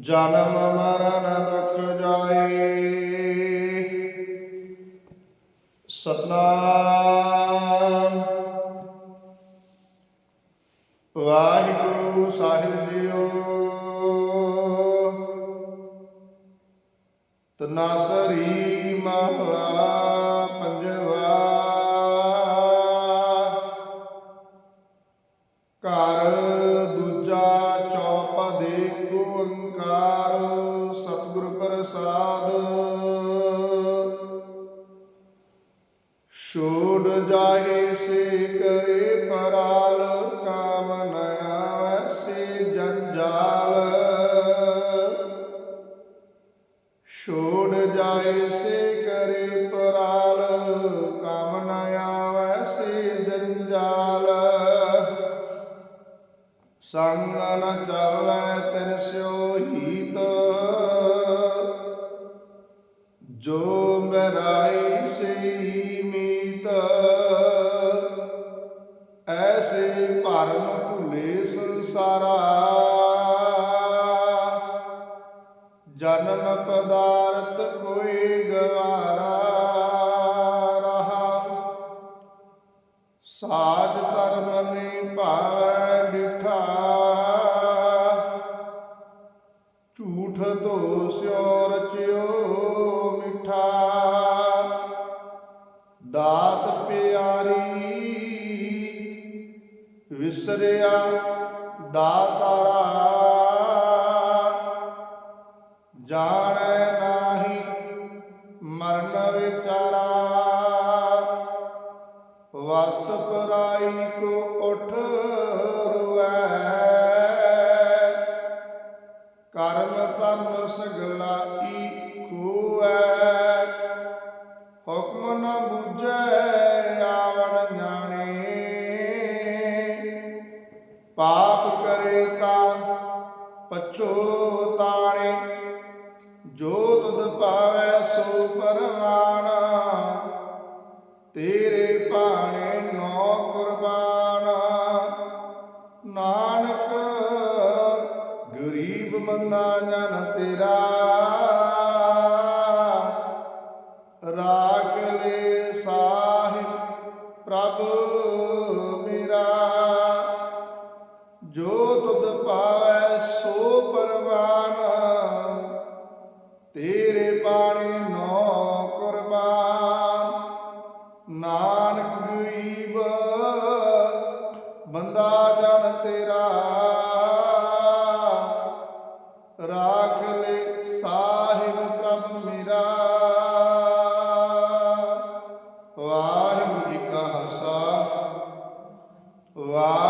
ਜਨਮ ਮਰਨ ਦੁਖ ਜਾਏ। ਸਤਨਾਮ। ਵਾਹਿਗੁਰੂ ਸਾਹਿਬ ਜੀਓ। ਤਨਾਸਰੀ ਮਹਲਾ ਪੰਜਵਾ। ਘਰ ਪ੍ਰਸਾਦ। ਛੋੜ ਜਾਏ ਸੇ ਕਰੇ ਪਰਾਲ, ਕਾਮ ਨ ਸੇ ਜੰਜਾਲ। ਛੋੜ ਜਾਏ ਸੇ ਕਰੇ ਪਰਾਲ, ਕਾਮ ਨ ਸੇ ਜੰਜਾਲ। ਸੰਗ ਨ ਚੱਲੈ ਤਿਨ ਸਿਓ ਹੀਤ ਜੋ ਮਰਾਈ ਸਈ ਮੀਤ ਐਸੇ ਭਰਮ ਭੁਲੇ ਸੰਸਾਰਾ। ਜਨਮ ਪਦਾਰਥ ਕੋਈ ਗਵਾਰਾ ਰਹਾ। ਸਾਧ ਧਰਮ ਨੇ ਭਾਵੈ ਵਿਸਰਿਆ ਦਾਤਾਰਾ ਜਾਣੈ ਨਾਹੀ ਮਰਨ ਵਿਚਾਰਾ ਵਸਤ ਪਰਾਈ ਕੋ ਉਠ ਰੁਐ ਕਰਮ ਧਰਮ ਸਗਲਾ ਈਕੋਐ ਹੁਕਮ ਨ ਬੁਝੈ ਆਵਣ ਜਾਣੇ ਕਰੇ ਤਾਂ ਪਛੋਤਾਣੇ ਜੋ ਤੁਧ ਪਾਵੈ ਸੋ ਪਰਮਾਨ ਤੇਰੇ ਭਾਣੇ ਨੋ ਕੁਰਬਾਨ। ਨਾਨਕ, ਗਰੀਬ ਮੰਦਾ ਜਨ ਤੇਰਾ, ਰਾਖ ਲੈ ਸਾਹਿਬ ਪ੍ਰਭ। ਬੰਦਾ ਤੇਰਾ। ਰਾਖ ਲੈ ਸਾਹਿਬ ਪ੍ਰਭ ਮੇਰਾ। ਵਾਹਿਗੁਰੂ ਜੀ ਕਾ ਖਾਲਸਾ। ਵਾਹਿਗੁਰੂ